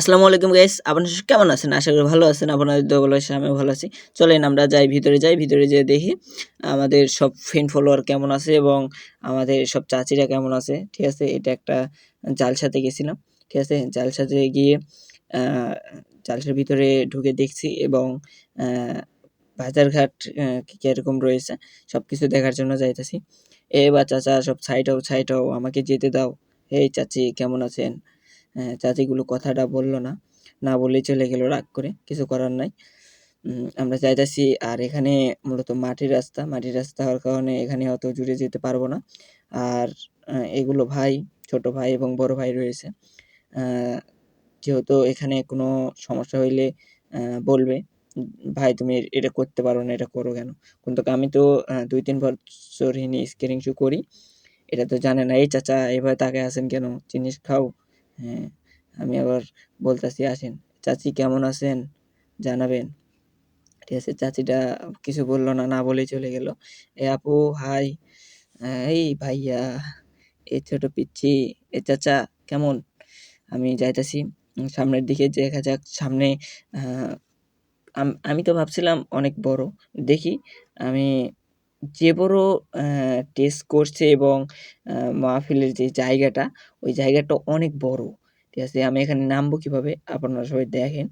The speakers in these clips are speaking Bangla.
আসসালামু আলাইকুম গাইস আপনারা কেমন আছেন? আশা করি ভালো আছেন, আপনাদের দোয়া ভালো আছে ভালো আছি। চলেন আমরা যাই, ভিতরে যাই, ভিতরে যেয়ে দেখি আমাদের সব ফ্রেন্ড ফলোয়ার কেমন আছে এবং আমাদের সব চাচিরা কেমন আছে। ঠিক আছে, এটা একটা জালসাতে গেছিলাম। ঠিক আছে জালসাতে গিয়ে জালসার ভিতরে ঢুকে দেখছি এবং বাজারঘাট কীরকম রয়েছে সব কিছু দেখার জন্য যাইতেছি। এ বা চাচা, সব সাইড হও সাইড হও আমাকে যেতে দাও। এই চাচি, কেমন আছেন? চাচিগুলো কথাটা বলল না। না বলেই চলে গেল, রাগ করে। কিছু করার নাই। আমরা যাইতাছি, আর এখানে মূলত মাটির রাস্তা। মাটির রাস্তা হওয়ার কারণে এখানে অত জুড়ে যেতে পারব না। আর এগুলো ভাই, ছোট ভাই এবং বড় ভাই রয়েছে। যেহেতু এখানে কোনো সমস্যা হইলে বলবে, ভাই, তুমি এটা করতে পারো না, এটা করো কেন? কিন্তু আমি তো দুই তিন বছর হিনি স্কেটিং শু করি। এটা তো জানে না, এই চাচা, এভাবে তাকে আছেন কেন? জিনিস খাও। হ্যাঁ আমি আবার বলতেছি, আসেন, চাচি কেমন আছেন? জানাবেন। ঠিক আছে, চাচিটা কিছু বলল না না বলেই চলে গেল। এ আপু, হাই এই ভাইয়া, এ ছোট পিচ্ছি, এ চাচা, কেমন? আমি যাইতাছি সামনের দিকে, দেখা যাক, সামনে আমি তো ভাবছিলাম অনেক বড়। দেখি, আমি যে বড় টেস্ট করছে এবং মাহফিলের যে জায়গাটা, ওই জায়গাটা অনেক বড়। ঠিক আছে, আমি এখানে নামবো কীভাবে? আপনারা সবাই দেখেন।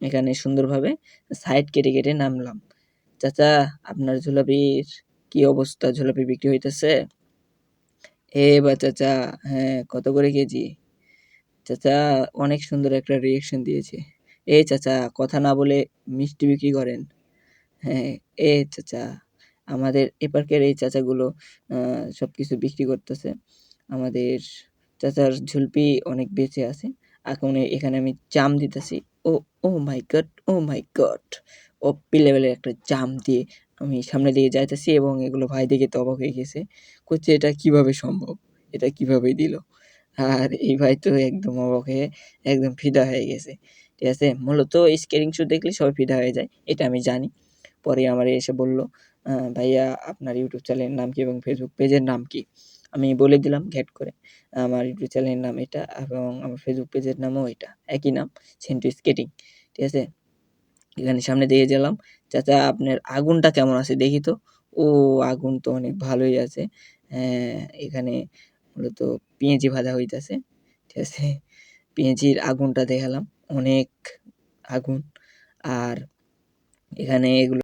এখানে সুন্দরভাবে সাইড কেটে কেটে নামলাম। চাচা, আপনার ঝোলাপির কি অবস্থা? ঝোলাপি বিক্রি হইতেছে? এ বা চাচা হ্যাঁ কত করে কেজি? চাচা, অনেক সুন্দর একটা রিয়েকশন দিয়েছে। এ চাচা, কথা না বলে মিষ্টি বিক্রি করেন। হ্যাঁ এ চাচা আমাদের এ পার্কের এই চাচাগুলো সব কিছু বিক্রি করতেছে। আমাদের চাচার ঝুলপি অনেক বেঁচে আছে। এখন এখানে আমি জাম দিতেছি। Oh oh my God, oh my god. ওপি লেভেলের একটা জাম দিয়ে আমি সামনে দিকে যাইতেছি এবং এগুলো ভাই দেখে তো অবাক হয়ে গেছে। করছে এটা কীভাবে সম্ভব? এটা কীভাবে দিল? আর এই ভাই তো একদম অবাক হয়ে, একদম ফিদা হয়ে গেছে। ঠিক আছে, মূলত স্কেটিং শু দেখলে সবাই ফিদা হয়ে যায়, এটা আমি জানি। পরে আমার এসে বলল ভাইয়া আপনার ইউটিউব চ্যানেলের নাম কি এবং ফেসবুক পেজের নাম কি? আমি বলে দিলাম ঘ্যাট করে আমার ইউটিউব চ্যানেলের নাম এটা এবং আমার ফেসবুক পেজের নামও এটা, একই নাম, সেন্টু স্কেটিং, ঠিক আছে? এখানে সামনে দিয়ে গেলাম, চাচা, আপনার আগুনটা কেমন আছে দেখি তো? ও, আগুন তো অনেক ভালোই আছে এখানে মূলত পেঁয়াজি ভাজা হইতেছে, ঠিক আছে? পেঁয়াজির আগুনটা দেখালাম, অনেক আগুন, আর এখানে এগুলো